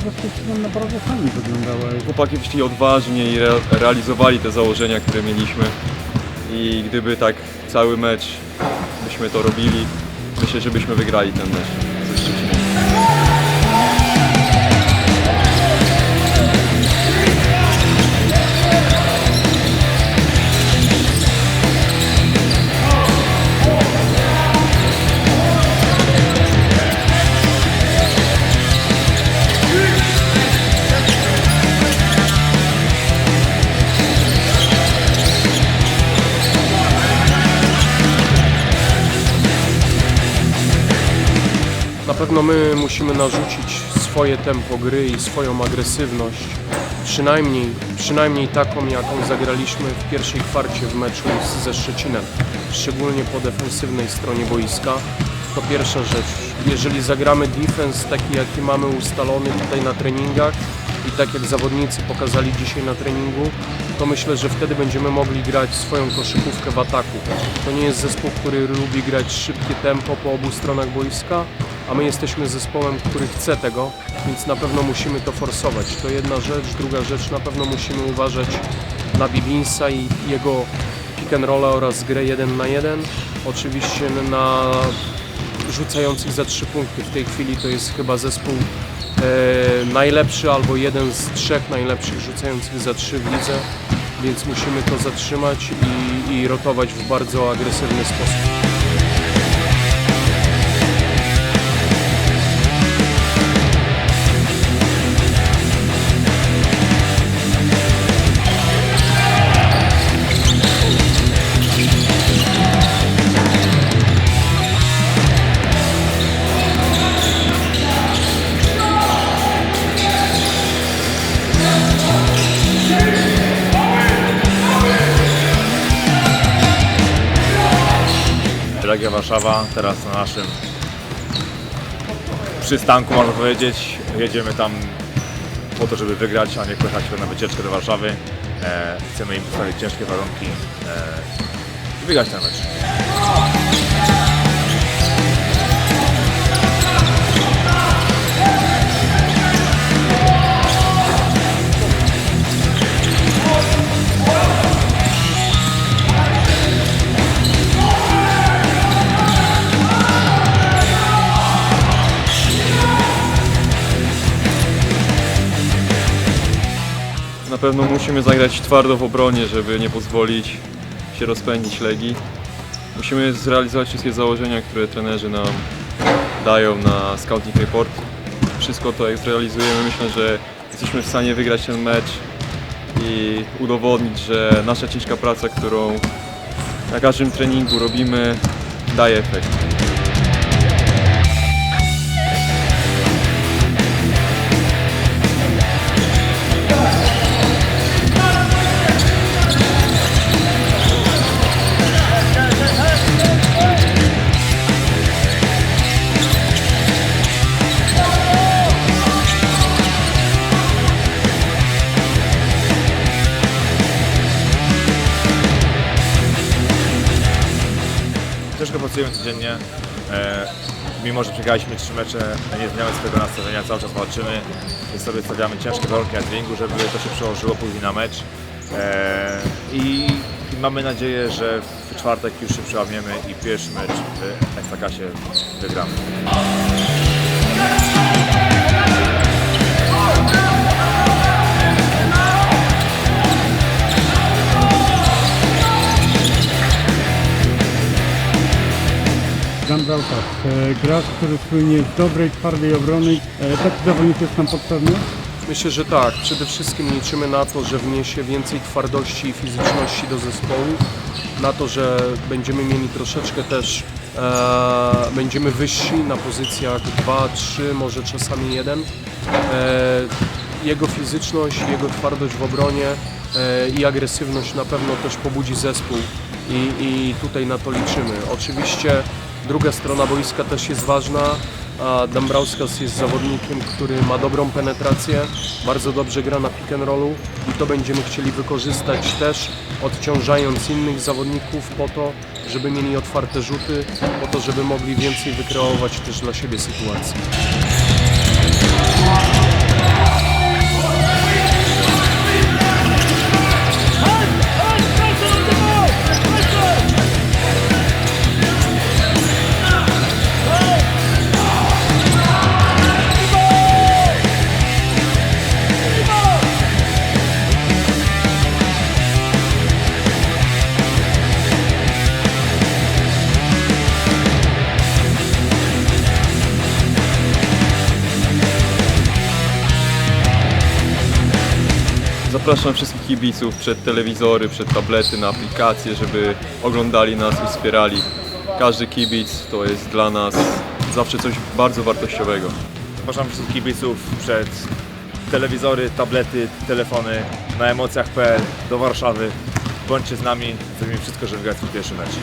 Szczecinem naprawdę fajnie wyglądała. Chłopaki wyszli odważnie i re realizowali te założenia, które mieliśmy. I gdyby tak cały mecz byśmy to robili, myślę, że byśmy wygrali ten mecz Na pewno my musimy narzucić swoje tempo gry i swoją agresywność. Przynajmniej, przynajmniej taką, jaką zagraliśmy w pierwszej kwarcie w meczu ze Szczecinem, szczególnie po defensywnej stronie boiska. To pierwsza rzecz. Jeżeli zagramy defense taki, jaki mamy ustalony tutaj na treningach i tak jak zawodnicy pokazali dzisiaj na treningu, to myślę, że wtedy będziemy mogli grać swoją koszykówkę w ataku. To nie jest zespół, który lubi grać szybkie tempo po obu stronach boiska, a my jesteśmy zespołem, który chce tego, więc na pewno musimy to forsować. To jedna rzecz. Druga rzecz, na pewno musimy uważać na Bibinsa i jego pick and oraz grę 1 na 1. Oczywiście na rzucających za 3 punkty. W tej chwili to jest chyba zespół e, najlepszy albo jeden z trzech najlepszych rzucających za 3 w lidze, więc musimy to zatrzymać i, i rotować w bardzo agresywny sposób. Legia Warszawa, teraz na naszym przystanku można powiedzieć. Jedziemy tam po to, żeby wygrać, a nie pojechać na wycieczkę do Warszawy. E, chcemy im postawić ciężkie warunki e, i wygrać ten mecz. Pewno musimy zagrać twardo w obronie, żeby nie pozwolić się rozpędzić Legii. Musimy zrealizować wszystkie założenia, które trenerzy nam dają na Scouting Report. Wszystko to jak zrealizujemy, myślę, że jesteśmy w stanie wygrać ten mecz i udowodnić, że nasza ciężka praca, którą na każdym treningu robimy, daje efekt. Codziennie. E, mimo, że przegraliśmy trzy mecze, nie zmieniamy swojego nastawienia, cały czas walczymy sobie stawiamy ciężkie warunki na żeby to się przełożyło później na mecz. E, i, I mamy nadzieję, że w czwartek już się przełamiemy i pierwszy mecz w Ekstraklasie wygramy. Tak, e, gracz, który słynie z dobrej, twardej obrony. E, taki zawodnik jest nam potrzebny. Myślę, że tak. Przede wszystkim liczymy na to, że wniesie więcej twardości i fizyczności do zespołu. Na to, że będziemy mieli troszeczkę też, e, będziemy wyżsi na pozycjach 2, 3, może czasami 1. E, jego fizyczność, jego twardość w obronie e, i agresywność na pewno też pobudzi zespół i, i tutaj na to liczymy. Oczywiście druga strona boiska też jest ważna. Dambrauskas jest zawodnikiem, który ma dobrą penetrację, bardzo dobrze gra na pick and rollu i to będziemy chcieli wykorzystać też, odciążając innych zawodników po to, żeby mieli otwarte rzuty, po to, żeby mogli więcej wykreować też dla siebie sytuacji. Zapraszam wszystkich kibiców przed telewizory, przed tablety, na aplikacje, żeby oglądali nas i wspierali. Każdy kibic to jest dla nas zawsze coś bardzo wartościowego. Zapraszam wszystkich kibiców przed telewizory, tablety, telefony na emocjach.pl do Warszawy. Bądźcie z nami, zrobimy wszystko, żeby wygrać swój pierwszy mecz.